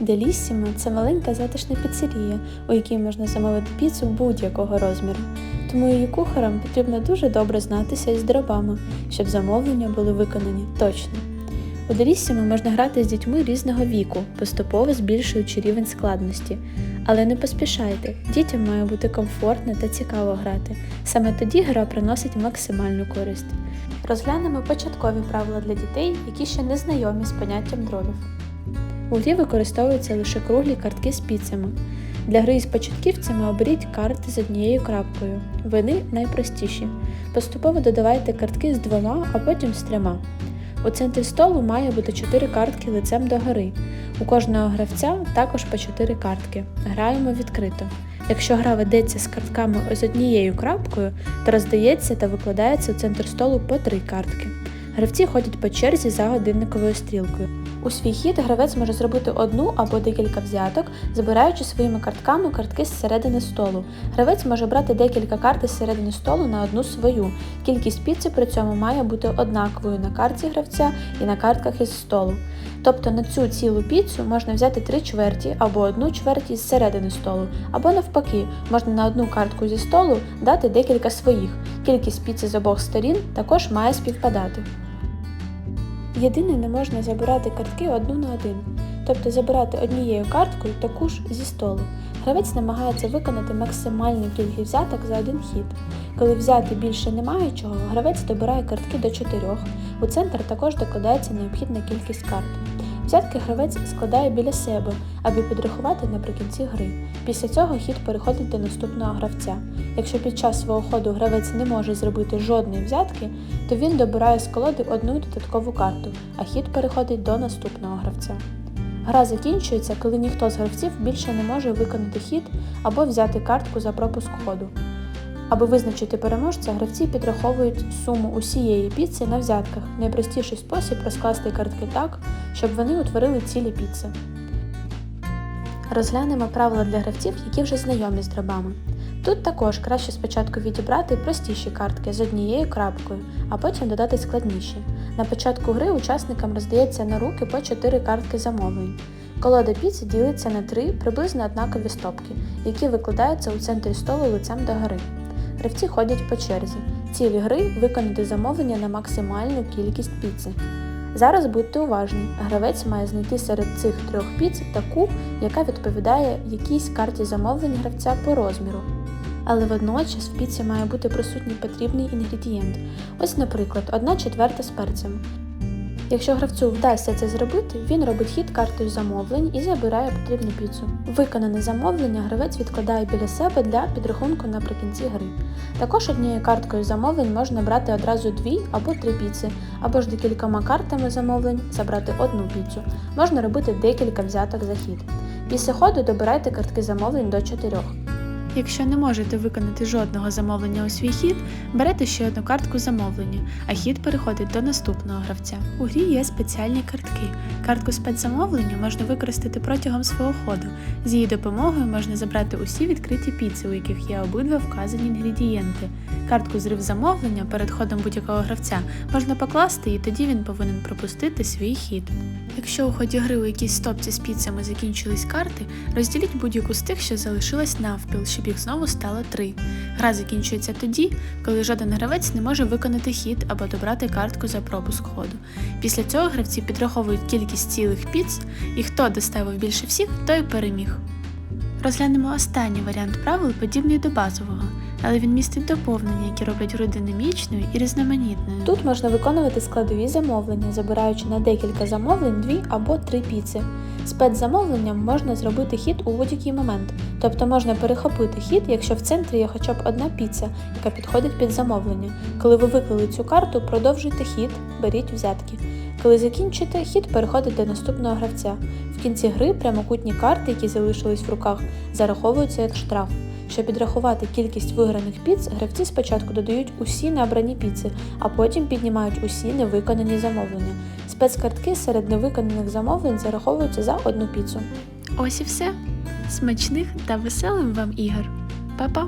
Деліссімо це маленька затишна піцерія, у якій можна замовити піцу будь-якого розміру. Тому її кухарам потрібно дуже добре знатися із дробами, щоб замовлення були виконані точно. У Деліссімо можна грати з дітьми різного віку, поступово збільшуючи рівень складності. Але не поспішайте, дітям має бути комфортно та цікаво грати. Саме тоді гра приносить максимальну користь. Розглянемо початкові правила для дітей, які ще не знайомі з поняттям дробів. У грі використовуються лише круглі картки з піцями. Для гри із початківцями оберіть карти з однією крапкою. Вони найпростіші. Поступово додавайте картки з двома, а потім з трьома. У центрі столу має бути 4 картки лицем догори. У кожного гравця також по 4 картки. Граємо відкрито. Якщо гра ведеться з картками з однією крапкою, то роздається та викладається у центр столу по 3 картки. Гравці ходять по черзі за годинниковою стрілкою. У свій хід гравець може зробити одну або декілька взяток, забираючи своїми картками картки з середини столу. Гравець може брати декілька карт із середини столу на одну свою. Кількість піци при цьому має бути однаковою на картці гравця і на картках із столу. Тобто на цю цілу піцу можна взяти три чверті або одну чверть із середини столу, або навпаки, можна на одну картку зі столу дати декілька своїх. Кількість піци з обох сторін також має співпадати. Єдине не можна забирати картки одну на один, тобто забирати однією карткою таку ж зі столу. Гравець намагається виконати максимальну кількість взяток за один хід. Коли взяти більше немає чого, гравець добирає картки до чотирьох. У центр також докладається необхідна кількість карт. Взятки гравець складає біля себе, аби підрахувати наприкінці гри. Після цього хід переходить до наступного гравця. Якщо під час свого ходу гравець не може зробити жодної взятки, то він добирає з колоди одну додаткову карту, а хід переходить до наступного гравця. Гра закінчується, коли ніхто з гравців більше не може виконати хід або взяти картку за пропуск ходу. Аби визначити переможця, гравці підраховують суму усієї піци на взятках. Найпростіший спосіб розкласти картки так, щоб вони утворили цілі піци. Розглянемо правила для гравців, які вже знайомі з дробами. Тут також краще спочатку відібрати простіші картки з однією крапкою, а потім додати складніші. На початку гри учасникам роздається на руки по 4 картки замовлень. Колода піци ділиться на 3 приблизно однакові стопки, які викладаються у центрі столу лицем догори. Гравці ходять по черзі. Ціль гри виконати замовлення на максимальну кількість піци. Зараз будьте уважні, гравець має знайти серед цих трьох піц таку, яка відповідає якійсь карті замовлень гравця по розміру. Але водночас в піці має бути присутній потрібний інгредієнт. Ось, наприклад, 1 четверта з перцем. Якщо гравцю вдасться це зробити, він робить хід картою замовлень і забирає потрібну піцу. Виконане замовлення гравець відкладає біля себе для підрахунку наприкінці гри. Також однією карткою замовлень можна брати одразу дві або три піци, або ж декількома картами замовлень забрати одну піцу. Можна робити декілька взяток за хід. Після ходу добирайте картки замовлень до чотирьох. Якщо не можете виконати жодного замовлення у свій хід, берете ще одну картку замовлення, а хід переходить до наступного гравця. У грі є спеціальні картки. Картку спецзамовлення можна використати протягом свого ходу. З її допомогою можна забрати усі відкриті піци, у яких є обидва вказані інгредієнти. Картку зрив замовлення перед ходом будь-якого гравця можна покласти, і тоді він повинен пропустити свій хід. Якщо у ході гри у якійсь стопці з піцами закінчились карти, розділіть будь-яку з тих, що залишилась навпіл, щоб їх знову стало три. Гра закінчується тоді, коли жоден гравець не може виконати хід або добрати картку за пропуск ходу. Після цього гравці підраховують кількість цілих піц, і хто доставив більше всіх, той переміг. Розглянемо останній варіант правил, подібний до базового, але він містить доповнення, які роблять гру динамічною і різноманітною. Тут можна виконувати складові замовлення, забираючи на декілька замовлень дві або три піци. Спецзамовленням можна зробити хід у будь-який момент, тобто можна перехопити хід, якщо в центрі є хоча б одна піца, яка підходить під замовлення. Коли ви виклали цю карту, продовжуйте хід, беріть взятки. Коли закінчите, хід переходить до наступного гравця. В кінці гри прямокутні карти, які залишились в руках, зараховуються як штраф. Щоб підрахувати кількість виграних піц, гравці спочатку додають усі набрані піци, а потім піднімають усі невиконані замовлення. Спецкартки серед невиконаних замовлень зараховуються за одну піцу. Ось і все. Смачних та веселим вам ігор. Па-па!